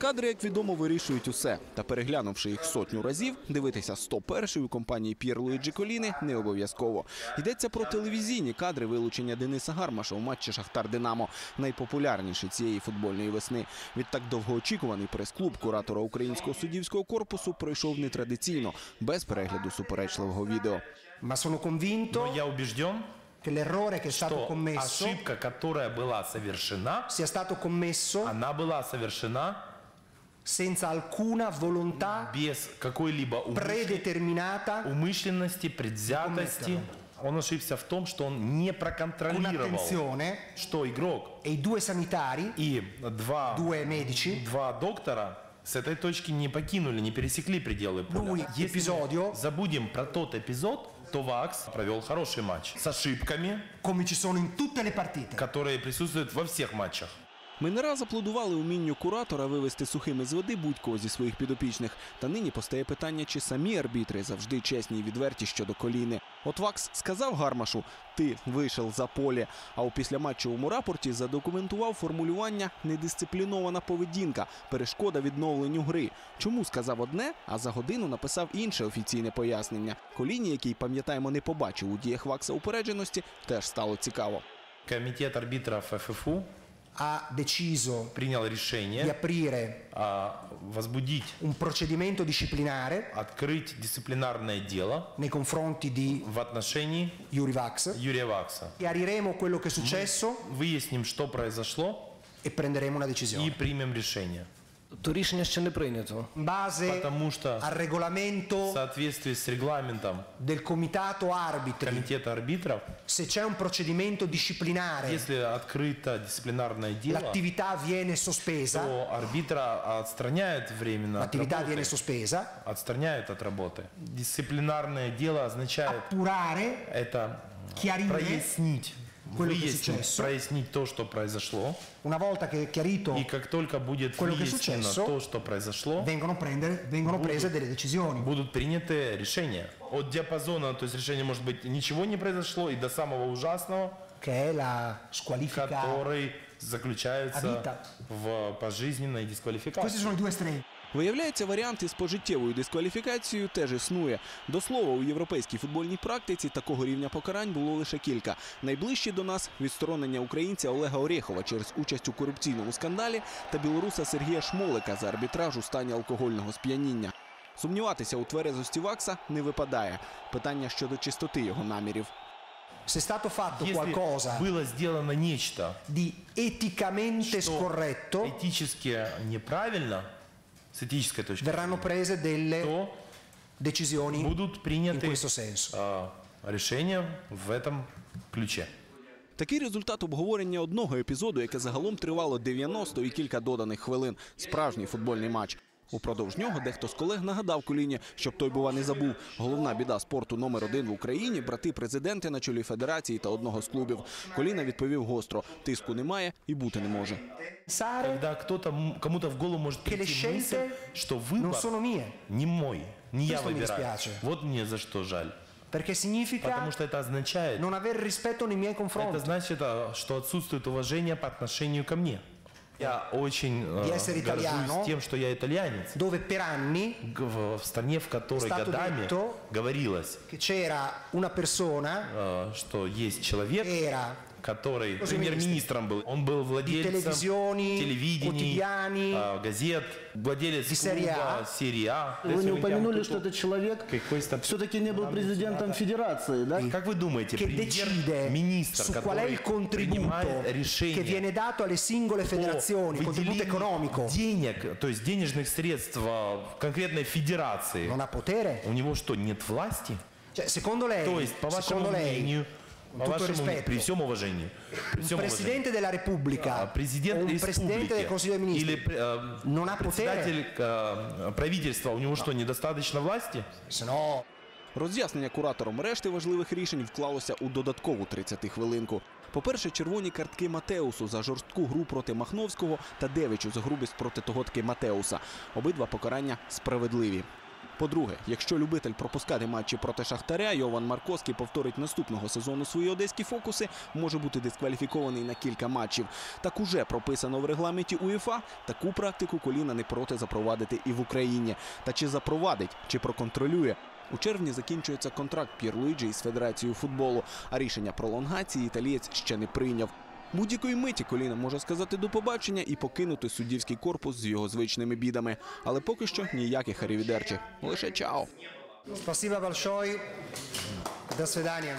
Кадри, як відомо, вирішують усе. Та переглянувши їх сотню разів, дивитися 101 у компанії П'єр Луїджі Коліни не обов'язково. Йдеться про телевізійні кадри вилучення Дениса Гармаша у матчі Шахтар Динамо, найпопулярніший цієї футбольної весни. Відтак довгоочікуваний прес-клуб куратора українського суддівського корпусу пройшов нетрадиційно, без перегляду суперечливого відео. Ma Но я убежден, che l'errore che è stato что commesso ошибка, которая была совершена, sia stato commesso она была совершена senza alcuna volontà без какой-либо predeterminata, умышленности, предвзятости. Он ошибся в том, что он не проконтролировал, что игрок e i due sanitari, и два, due medici, два доктора с этой точки не покинули, не пересекли пределы поля. Если мы забудем про тот эпизод, то Вакс провел хороший матч с ошибками, come ci sono in tutte le partite. которые присутствуют во всех матчах. Ми не раз аплодували умінню куратора вивести сухими з води будь-кого зі своїх підопічних. Та нині постає питання, чи самі арбітри завжди чесні і відверті щодо коліни. От Вакс сказав Гармашу: ти вийшов за поле. А у післяматчевому рапорті задокументував формулювання недисциплінована поведінка, перешкода відновленню гри. Чому сказав одне, а за годину написав інше офіційне пояснення. Коліні, який пам'ятаємо, не побачив у діях Вакса упередженості, теж стало цікаво. Комитет арбитров ФФУ Ha deciso принял di решение aprire а, возбудить, un procedimento disciplinare открыть дисциплинарное дело nei confronti di в отношении Yuri Vax. Юрия Вакса. Chiariremo quello che è successo Выясним, что произошло e prenderemo una и decisione. примем решение. То рішення ще не прийнято. In base Потому что al в regolamento соответствии с регламентом del comitato arbitri, Комитета арбитров, se c'è un procedimento disciplinare, если открыто дисциплинарное дело, l'attività viene sospesa, то арбитра отстраняют временно от l'attività viene работы. sospesa, Отстраняют от работы. Дисциплинарное дело означает appurare, это chiarire прояснить, quello che è выяснить, successo. прояснить то, что произошло. una volta che è chiarito И как только будет quello che è выяснено successo, то, что произошло, vengono, prendere- vengono prese delle decisioni. будут приняты решения. От диапазона, то есть решение может быть ничего не произошло, и до самого ужасного, che è la squalifica. который заключается в пожизненной Questi дисквалификации. sono i due estremi. Виявляється, варіант із пожиттєвою дискваліфікацією теж існує. До слова, у європейській футбольній практиці такого рівня покарань було лише кілька. Найближчі до нас відсторонення українця Олега Орєхова через участь у корупційному скандалі та білоруса Сергія Шмолика за арбітраж у стані алкогольного сп'яніння. Сумніватися у тверезості Вакса не випадає. Питання щодо чистоти його намірів. Se è stato fatto Если qualcosa было сделано нечто, di eticamente scorretto, этически неправильно, с этической точки verranno prese delle то decisioni будут in приняты questo senso. а, решения в этом ключе. Такий результат обговорення одного епізоду, яке загалом тривало 90 і кілька доданих хвилин. Справжній футбольний матч. Упродовж нього дехто з колег нагадав коліні, щоб той бува не забув. Головна біда спорту номер один в Україні брати президенти на чолі федерації та одного з клубів. Коліна відповів гостро: тиску немає і бути не може. Pensare Когда кто-то, м- кому-то в голову может che le прийти мысль, scelte что non выбор sono mie, не мой, не я Questo mi выбираю. dispiace. Вот мне за что жаль. perché significa Потому что это означает, non avere rispetto nei miei это confronti. значит, а, что отсутствует уважение по отношению ко мне. Я очень э, горжусь тем, что я итальянец. dove per anni В, в стране, в которой годами говорилось, c'era una persona э, что есть человек, era который премьер-министром был. Он был владельцем телевидений, а, газет, владелец клуба, серия. А». Вы не упомянули, что этот человек все-таки не был президентом федерации, да? Как вы думаете, премьер-министр, который принимает решение о выделении денег, то есть денежных средств в конкретной федерации, у него что, нет власти? Cioè, secondo lei, То есть, по вашему мнению, по tutto мнению, rispetto, при всем уважении, при un presidente della Repubblica президент un presidente del Consiglio dei Ministri или э, non ha potere? председатель э, правительства, у него что, недостаточно власти? Se no, Роз'яснення куратором решти важливих рішень вклалося у додаткову 30 хвилинку. По-перше, червоні картки Матеусу за жорстку гру проти Махновського та Девичу за грубість проти того таки Матеуса. Обидва покарання справедливі. По-друге, якщо любитель пропускати матчі проти Шахтаря, Йован Марковський повторить наступного сезону свої одеські фокуси, може бути дискваліфікований на кілька матчів. Так уже прописано в регламенті УЄФА. Таку практику коліна не проти запровадити і в Україні. Та чи запровадить, чи проконтролює. У червні закінчується контракт П'єр Луїджі із Федерацією футболу, а рішення пролонгації італієць ще не прийняв. Будь-якої миті коліна може сказати до побачення і покинути суддівський корпус з його звичними бідами. Але поки що ніяких арівідерчі. Лише чао. Спасибо большое. До свидания.